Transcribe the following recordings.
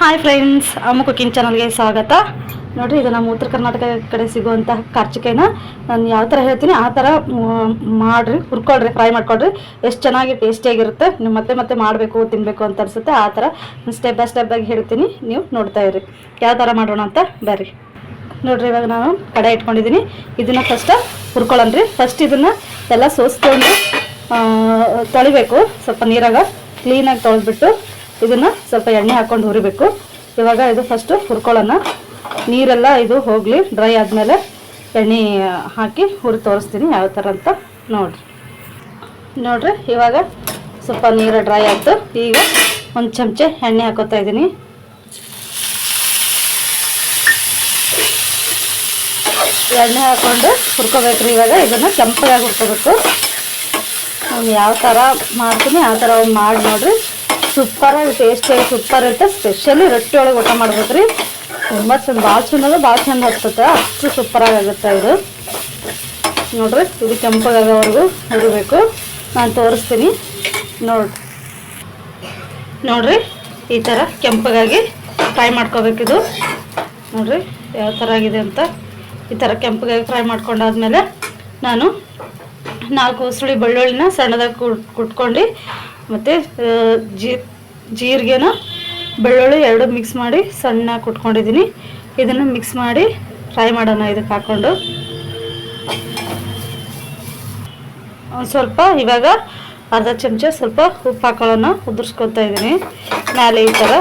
Hi friends ಅಮ್ಮ cooking ಚಾನಲ್ಗೆ ಸ್ವಾಗತ. ನೋಡ್ರಿ, ಇದು ನಮ್ಮ ಉತ್ತರ ಕರ್ನಾಟಕ ಕಡೆ ಸಿಗುವಂತಹ ಕಾರ್ಚಿಕಾಯಿನ. ನಾನು ಯಾವ ಥರ ಹೇಳ್ತೀನಿ, ಆ ಥರ ಮಾಡಿರಿ, ಹುರ್ಕೊಳ್ರಿ ಫ್ರೈ ಮಾಡ್ಕೊಳ್ರಿ. ಎಷ್ಟು ಚೆನ್ನಾಗಿ ಟೇಸ್ಟಿಯಾಗಿರುತ್ತೆ ನೀವು ಮತ್ತೆ ಮತ್ತೆ ಮಾಡಬೇಕು ತಿನ್ನಬೇಕು ಅಂತ ಅನಿಸುತ್ತೆ, ಆ ಥರ ಸ್ಟೆಪ್ ಬೈ ಸ್ಟೆಪ್ ಆಗಿ ಹೇಳ್ತೀನಿ. ನೀವು ನೋಡ್ತಾ ಇರಿ. ಯಾವ ಥರ ಮಾಡೋಣ ಅಂತ ಬರ್ರಿ. ನೋಡ್ರಿ, ಇವಾಗ ನಾನು ಕಡೆ ಇಟ್ಕೊಂಡಿದ್ದೀನಿ. ಇದನ್ನು ಫಸ್ಟ್ ಹುರ್ಕೊಳ್ಳೋಣ್ರಿ ಫಸ್ಟ್ ಇದನ್ನು ಎಲ್ಲ ಸೋಸ್ಕೊಂಡು ತೊಳಿಬೇಕು. ಸ್ವಲ್ಪ ನೀರಾಗ ಕ್ಲೀನಾಗಿ ತೊಳೆದ್ಬಿಟ್ಟು ಇದನ್ನ ಸ್ವಲ್ಪ ಎಣ್ಣೆ ಹಾಕೊಂಡು ಹುರಿಬೇಕು. ಇವಾಗ ಇದು ಫಸ್ಟ್ ಹುರ್ಕೊಳ್ಳೋಣ. ನೀರೆಲ್ಲ ಇದು ಹೋಗಲಿ ಡ್ರೈ ಆದಮೇಲೆ ಎಣ್ಣೆ ಹಾಕಿ ಹುರಿ ತೋರಿಸ್ತೀನಿ ಯಾವ ಥರ ಅಂತ ನೋಡ್ರಿ. ನೋಡ್ರಿ, ಇವಾಗ ಸ್ವಲ್ಪ ನೀರು ಡ್ರೈ ಆಯಿತು. ಈಗ ಒಂದು ಚಮಚೆ ಎಣ್ಣೆ ಹಾಕೋತಾ ಇದ್ದೀನಿ. ಎಣ್ಣೆ ಹಾಕೊಂಡು ಹುರ್ಕೋಬೇಕ್ರಿ. ಇವಾಗ ಇದನ್ನು ಕೆಂಪಗಾಗಿ ಹುರ್ಕೋಬೇಕು. ಯಾವ ಥರ ಮಾಡ್ತೀನಿ ಆ ಥರ ಮಾಡಿ ನೋಡ್ರಿ. ಸೂಪರಾಗಿ ಟೇಸ್ಟಿಯಾಗಿ ಸೂಪರ್ ಇರುತ್ತೆ ಸ್ಪೆಷಲಿ ರೊಟ್ಟಿ ಒಳಗೆ ಊಟ ಮಾಡ್ಬೇಕು ರೀ ತುಂಬ ಚಂದ ಭಾಳ ಚಂದ ಭಾಳ ಚಂದ ಹತ್ತುತ್ತೆ ಅಷ್ಟು ಸೂಪರಾಗಿ ಆಗುತ್ತೆ ಇದು. ನೋಡ್ರಿ, ಇದು ಕೆಂಪಗಾಗೋವರೆಗೂ ಹುರಿಬೇಕು. ನಾನು ತೋರಿಸ್ತೀನಿ. ನೋಡ್ರಿ ನೋಡ್ರಿ, ಈ ಥರ ಕೆಂಪಗಾಗಿ ಫ್ರೈ ಮಾಡ್ಕೋಬೇಕಿದು ನೋಡ್ರಿ, ಯಾವ ಥರ ಆಗಿದೆ ಅಂತ. ಈ ಥರ ಕೆಂಪಗಾಗಿ ಫ್ರೈ ಮಾಡ್ಕೊಂಡಾದ್ಮೇಲೆ ನಾನು ನಾಲ್ಕು ಉಸುಳಿ ಬೆಳ್ಳುಳ್ಳಿನ ಸಣ್ಣದಾಗಿ ಕುಟ್ ಕುಟ್ಕೊಂಡು ಮತ್ತು ಜೀ, ಜೀರಿಗೆನ ಬೆಳ್ಳುಳ್ಳಿ ಎರಡು ಮಿಕ್ಸ್ ಮಾಡಿ ಸಣ್ಣ ಕುಟ್ಕೊಂಡಿದ್ದೀನಿ ಇದನ್ನು ಮಿಕ್ಸ್ ಮಾಡಿ ಫ್ರೈ ಮಾಡೋಣ ಇದಕ್ಕೆ ಹಾಕ್ಕೊಂಡು ಒಂದು ಸ್ವಲ್ಪ, ಇವಾಗ ಅರ್ಧ ಚಮಚ ಸ್ವಲ್ಪ ಉಪ್ಪು ಹಾಕೊಳ್ಳೋಣ. ಉದುರ್ಸ್ಕೊತಾ ಇದ್ದೀನಿ ಮೇಲೆ ಈ ಥರ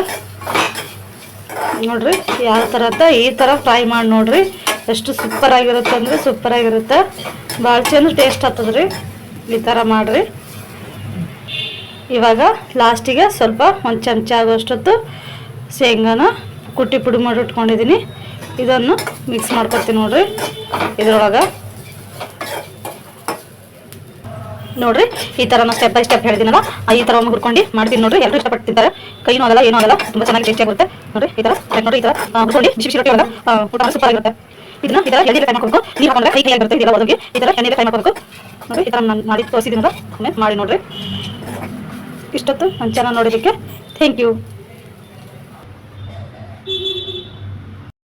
ನೋಡ್ರಿ, ಯಾವ ಥರ ಅಂತ ಈ ಥರ ಫ್ರೈ ಮಾಡಿ ನೋಡ್ರಿ. ಎಷ್ಟು ಸೂಪರ್ ಆಗಿರುತ್ತೆ ಅಂದರೆ ಸೂಪರ್ ಆಗಿರುತ್ತೆ. ಭಾಳ ಚೆನ್ನಾಗಿ ಟೇಸ್ಟ್ ಆಗ್ತದ್ರಿ. ಈ ಥರ ಮಾಡಿರಿ. ಇವಾಗ ಲಾಸ್ಟಿಗೆ ಸ್ವಲ್ಪ ಒಂದು ಚಮಚ ಆಗೋಷ್ಟೊತ್ತು ಶೇಂಗಾನ ಕುಟ್ಟಿ ಪುಡಿ ಮಾಡಿ ಇಟ್ಕೊಂಡಿದ್ದೀನಿ. ಇದನ್ನು ಮಿಕ್ಸ್ ಮಾಡ್ಕೊತೀನಿ ನೋಡ್ರಿ. ಇದ್ರೊಳಗೆ ನೋಡ್ರಿ ಈ ಥರ ನಾನು ಸ್ಟೆಪ್ ಬೈ ಸ್ಟೆಪ್ ಹೇಳ್ತೀನಲ್ಲ ಈ ಥರ ಒಮ್ಮೆ ಹುರ್ಕೊಂಡು ಮಾಡ್ತೀನಿ ನೋಡ್ರಿ. ಎಲ್ಲರೂ ಇಷ್ಟಪಟ್ಟು ತಿಂತಾರೆ. ಕೈನೂ ಆಗಲ್ಲ ಏನೂ ಆಗಲ್ಲ ತುಂಬ ಚೆನ್ನಾಗಿ ಟೇಸ್ಟಿ ಆಗುತ್ತೆ ನೋಡ್ರಿ ಈ ಥರ ನೋಡಿ ಈ ಥರ ಆ, ಹುರ್ಕೊಂಡು ಬಿಸಿ ಬಿಸಿ ರೊಟ್ಟಿ ಆಗಲ್ಲ ಊಟ ಸೂಪರ್ ಆಗಿರುತ್ತೆ. ಇದನ್ನ ಈ ಥರ ಎಣ್ಣೆ ಫ್ರೈ ಮಾಡ್ಕೋಬೇಕು. ನೀರು ಹಾಕೊಂಡ್ರೆ ಕೈ ಕೈ ಆಗಿರುತ್ತೆ ಇದೆಲ್ಲ ಈ ಥರ ಎಣ್ಣೆ ಫ್ರೈ ಮಾಡ್ಕೋಬೇಕು. ನೋಡ್ರಿ ಈ ಥರ ನಾನು ಮಾಡಿ ತೋರಿಸಿದ್ದೀನಲ್ಲ ಒಮ್ಮೆ ಮಾಡಿ ನೋಡ್ರಿ. ಇಷ್ಟೊತ್ತು ನನ್ನ ಚಾನಲ್ ನೋಡೋದಕ್ಕೆ ಥ್ಯಾಂಕ್ ಯು